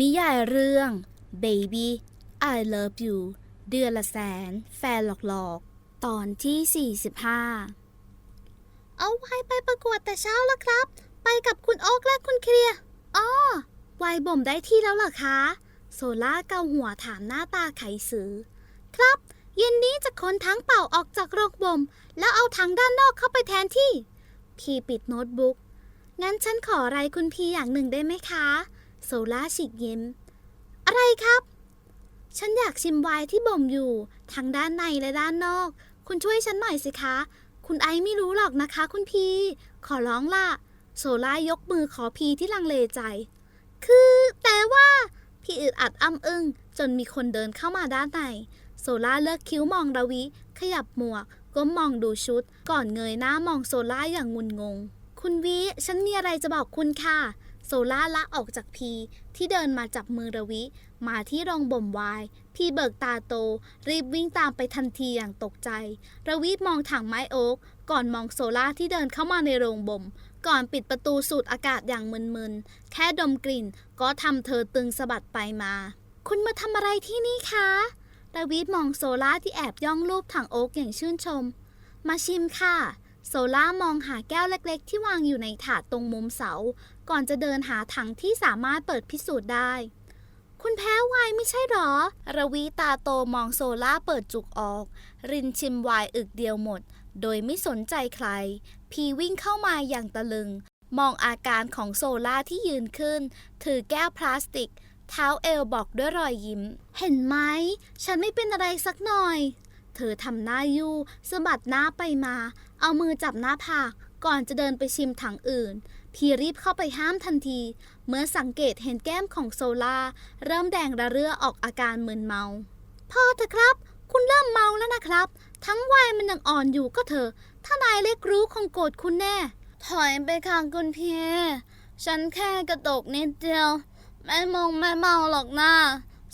นิยายเรื่อง Baby I Love You เดือนละแสน แฟนหลอกๆ ตอนที่ 45 เอาไวไปประกวดแต่เช้าแล้วครับ ไปกับคุณโอ๊กและคุณเคลียร์อ๋อไวบ่มได้ที่แล้วเหรอคะ โซล่าเกาหัวถามหน้าตาไขสือ ครับ เย็นนี้จะค้นทั้งเป่าออกจากโรงบ่ม แล้วเอาถังด้านนอกเข้าไปแทนที่ พีปิดโน้ตบุ๊ก งั้นฉันขออะไรคุณพีอย่างหนึ่งได้ไหมคะ โซล่าฉีกยิ้ม อะไรครับ ฉันอยากชิมไวน์ที่บ่มอยู่ ทั้งด้านในและด้านนอก คุณช่วยฉันหน่อยสิคะ คุณไอไม่รู้หรอกนะคะ คุณพี ขอร้องล่ะ โซล่ายกมือขอพีที่ลังเลใจ คือแต่ว่า พี่อึดอัดอ้ำอึ้งจนมีคนเดินเข้ามาด้านใน โซล่าเลิกคิ้วมองระวิ ขยับหมวกก้มมองดูชุด ก่อนเงยหน้ามองโซล่าอย่างงุนงง คุณวิ ฉันมีอะไรจะบอกคุณค่ะ ซล่าละออกจากพี ที่เดินมาจับมือระวิ มาที่โรงบ่มไวน์พีเบิกตาโต รีบวิ่งตามไปทันทีอย่างตกใจ ระวิมองถังไม้โอ๊กก่อนมองโซล่าที่เดินเข้ามาในโรงบ่ม ก่อนปิดประตูสูดอากาศอย่างมึนๆ แค่ดมกลิ่น ก็ทำเธอตึงสะบัดไปมา คุณมาทำอะไรที่นี่คะระวิมองโซล่าที่แอบย่องรูปถังโอ๊กอย่างชื่นชม มาชิมค่ะ โซล่ามองหาแก้วเล็กๆ ที่วางอยู่ในถาดตรงมุมเสา ก่อนจะเดินหาถังที่สามารถเปิดพิสูจน์ได้ คุณแพ้ไวน์ไม่ใช่หรอ ระวีตาโตมองโซล่าเปิดจุกออก รินชิมไวน์อึกเดียวหมด โดยไม่สนใจใคร พีวิ่งเข้ามาอย่างตะลึง มองอาการของโซล่าที่ยืนขึ้น ถือแก้วพลาสติก เท้าเอลบอกด้วยรอยยิ้ม เห็นไหม ฉันไม่เป็นอะไรสักหน่อย เธอทำหน้ายู่สะบัดหน้าไปมา เอามือจับหน้าผากก่อนจะเดินไปชิมถังอื่น พีรีบเข้าไปห้ามทันที เมื่อสังเกตเห็นแก้มของโซล่าเริ่มแดงระเรื่อออกอาการมึนเมาพอเถอะครับ คุณเริ่มเมาแล้วนะครับ ทั้งวัยมันยังอ่อนอยู่ก็เถอะ ถ้านายเล็กรู้คงโกรธคุณแน่ ถอยไปข้างคุณพีฉันแค่กระตกนิดเดียว ไม่มองไม่เมาหรอกนะ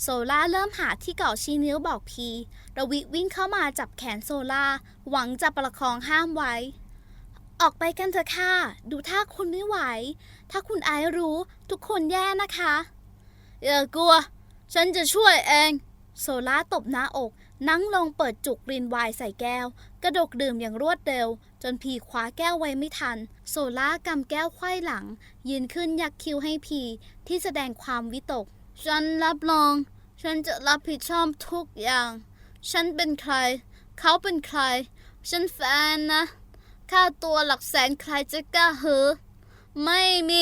โซล่าเริ่มหาที่เก่าชี้นิ้วบอกพี ระวิวิ่งเข้ามาจับแขนโซล่าหวังจะประคองห้ามไว้ ออกไปกันเถอะค่ะ ดูท่าคุณไม่ไหว ถ้าคุณไอรู้ทุกคนแย่นะคะอย่ากลัว ฉันจะช่วยเอง โซล่าตบหน้าอก นั่งลงเปิดจุกรินไวน์ใส่แก้ว กระดกดื่มอย่างรวดเร็ว จนพีคว้าแก้วไว้ไม่ทัน โซล่ากำแก้วไขว้หลัง ยืนขึ้นยักคิ้วให้พีที่แสดงความวิตก ฉันรับรอง ฉันจะรับผิดชอบทุกอย่าง ฉันเป็นใคร เขาเป็นใคร ฉันแฟนนะ ค่าตัวหลักแสนใครจะกล้าเหอไม่มี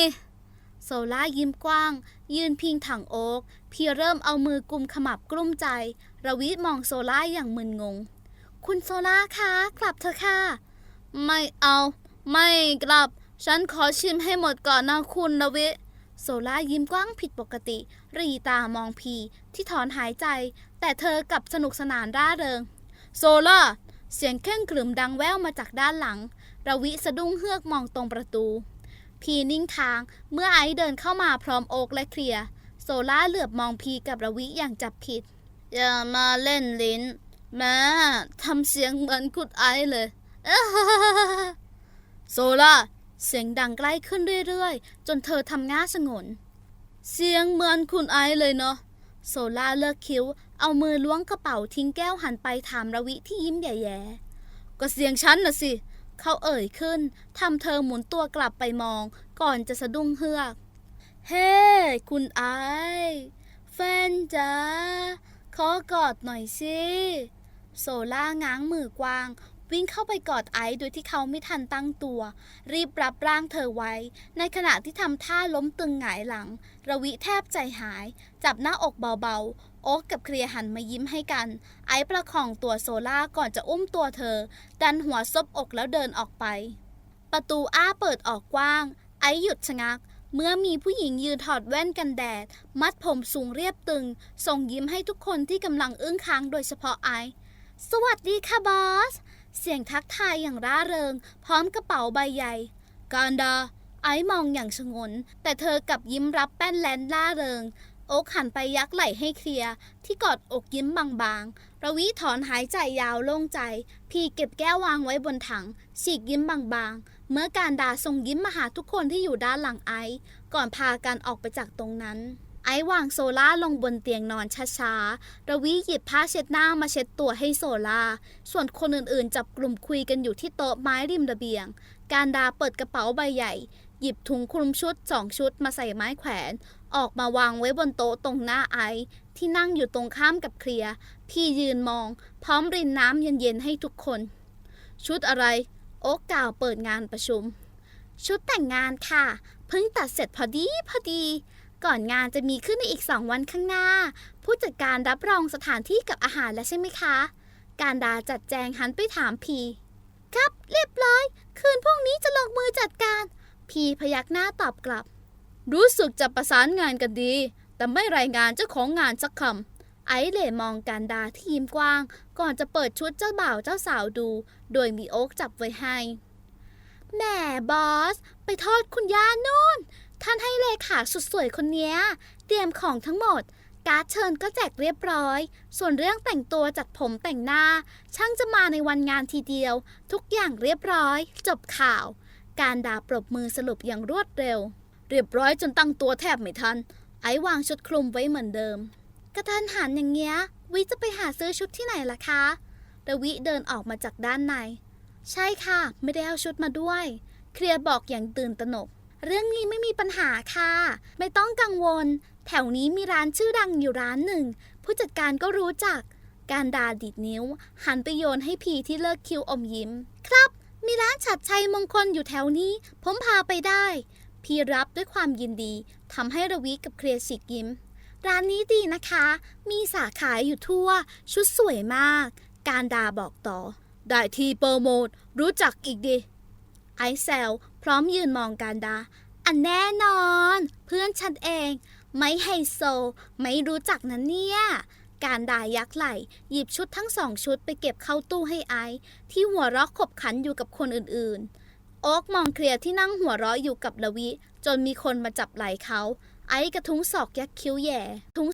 โซล่ายิ้มกว้าง ยืนพิงถังโอ๊กพี่เริ่มเอามือกุมขมับกลุ้มใจ ระวิมองโซล่าอย่างมึนงง คุณโซล่าคะ กลับเถอะค่ะ ไม่เอา ไม่กลับ ฉันขอชิมให้หมดก่อนนะคุณระวิ โซล่ายิ้มกว้างผิดปกติ รีตามองพี ที่ถอนหายใจ แต่เธอกลับสนุกสนานร่าเริง โซล่า เสียงเคร่งขรึมดังแว่วมาจากด้านหลัง ระวิสะดุ้งเฮือกมองตรงประตู พีนิ่งทาง เมื่อไอซ์เดินเข้ามาพร้อมโอกและเคลียร์ โซล่าเหลือบมองพีกับระวิอย่างจับผิด อย่ามาเล่นลิ้น แม่ทำเสียงเหมือนคุณไอซ์เลย โซล่า เสียงดังใกล้ขึ้นเรื่อยๆ จนเธอทำหน้าสงน เสียงเหมือนคุณไอเลยเนาะ โซล่าเลิกคิ้ว เอามือล้วงกระเป๋าทิ้งแก้วหันไปถามระวิที่ยิ้มแย่ๆ ก็เสียงฉันน่ะสิ เขาเอ่ยขึ้น ทำเธอหมุนตัวกลับไปมอง ก่อนจะสะดุ้งเฮือก เฮ้คุณไอ แฟนจ๋า ขอกอดหน่อยสิ โซล่าง้างมือกว้าง วิ่งเข้าไปกอดไอซ์โดยที่เขาไม่ทันตั้งตัว รีบรับร่างเธอไว้ ในขณะที่ทำท่าล้มตึงหงายหลัง ระวิแทบใจหาย จับหน้าอกเบาๆ โอ๊กกับเคลียหันมายิ้มให้กัน ไอซ์ประคองตัวโซล่าก่อนจะอุ้มตัวเธอ ดันหัวซบอกแล้วเดินออกไป ประตูอ้าเปิดออกกว้าง ไอซ์หยุดชะงักเมื่อมีผู้หญิงยืนถอดแว่นกันแดด มัดผมสูงเรียบตึง ส่งยิ้มให้ทุกคนที่กำลังอึ้งค้างโดยเฉพาะไอซ์สวัสดีค่ะบอส เสียงทักทายอย่างร่าเริง พร้อมกระเป๋าใบใหญ่ การดา ไอซ์มองอย่างชงน แต่เธอกลับยิ้มรับแป้นแลนล่าเริง โอ๊กหันไปยักไหล่ให้เคลียร์ที่กอดอกยิ้มบางๆ ระวิถอนหายใจยาวโล่งใจ พี่เก็บแก้ววางไว้บนถัง ฉีกยิ้มบางๆ เมื่อการดาส่งยิ้มมาหาทุกคนที่อยู่ด้านหลังไอซ์ก่อนพากันออกไปจากตรงนั้น ไอซ์วางโซล่าลงบนเตียงนอนช้าๆ ระวิหยิบผ้าเช็ดหน้ามาเช็ดตัวให้โซล่า ส่วนคนอื่นๆ จับกลุ่มคุยกันอยู่ที่โต๊ะไม้ริมระเบียง การดาเปิดกระเป๋าใบใหญ่ หยิบถุงคลุมชุดสองชุดมาใส่ไม้แขวน ออกมาวางไว้บนโต๊ะตรงหน้าไอซ์ที่นั่งอยู่ตรงข้ามกับเคลียร์ พี่ยืนมอง พร้อมรินน้ำเย็นๆให้ทุกคน ชุดอะไร โอ๊กกล่าวเปิดงานประชุม ชุดแต่งงานค่ะ เพิ่งตัดเสร็จพอดีพอดี ก่อนงานจะมีขึ้นในอีกสองวันข้างหน้า ผู้จัดการรับรองสถานที่กับอาหารแล้วใช่ไหมคะ การดาจัดแจงหันไปถามพีครับเรียบร้อย คืนพรุ่งนี้จะลงมือจัดการ พีพยักหน้าตอบกลับ รู้สึกจะประสานงานกันดี แต่ไม่รายงานเจ้าของงานสักคำไอเล่มองการดาที่ยิ้มกว้าง ก่อนจะเปิดชุดเจ้าบ่าวเจ้าสาวดู โดยมีโอ๊กจับไว้ให้แหมบอส ไปโทษคุณย่านู่น ท่านให้เลขาสุดสวยคนเนี้ย เตรียมของทั้งหมด การ์ดเชิญก็แจกเรียบร้อย ส่วนเรื่องแต่งตัวจัดผมแต่งหน้า ช่างจะมาในวันงานทีเดียว ทุกอย่างเรียบร้อย จบข่าว การดาปรบมือสรุปอย่างรวดเร็ว เรียบร้อยจนตั้งตัวแทบไม่ทัน ไอ้วางชุดคลุมไว้เหมือนเดิม กระทันหันอย่างเงี้ย วิจะไปหาซื้อชุดที่ไหนล่ะคะระวิเดินออกมาจากด้านใน ใช่ค่ะ ไม่ได้เอาชุดมาด้วย เคลียร์บอกอย่างตื่นตระหนก เรื่องนี้ไม่มีปัญหาค่ะ ไม่ต้องกังวล แถวนี้มีร้านชื่อดังอยู่ร้านหนึ่ง ผู้จัดการก็รู้จัก การดาดิดนิ้ว หันไปโยนให้พีที่เลิกคิวอมยิ้ม ครับ มีร้านฉัดชัยมงคลอยู่แถวนี้ ผมพาไปได้ พีรับด้วยความยินดีทำให้ระวิกับเคลียร์ฉีกยิ้ม ร้านนี้ดีนะคะ มีสาขาอยู่ทั่ว ชุดสวยมาก การดาบอกต่อ ได้ทีโปรโมทรู้จักอีกดิ ไอซ์แซวพร้อมยืนมองการดา อันแน่นอน เพื่อนฉันเอง ไม่ไฮโซ ไม่รู้จักนะเนี่ย การดายักไหล หยิบชุดทั้งสองชุดไปเก็บเข้าตู้ให้ไอซ์ที่หัวเราะขบขันอยู่กับคนอื่นๆ โอ๊กมองเคลียร์ที่นั่งหัวเราะอยู่กับละวิ จนมีคนมาจับไหล่เขาไอซ์กระทุ้งศอกยักคิ้วแย่ ทุ้ง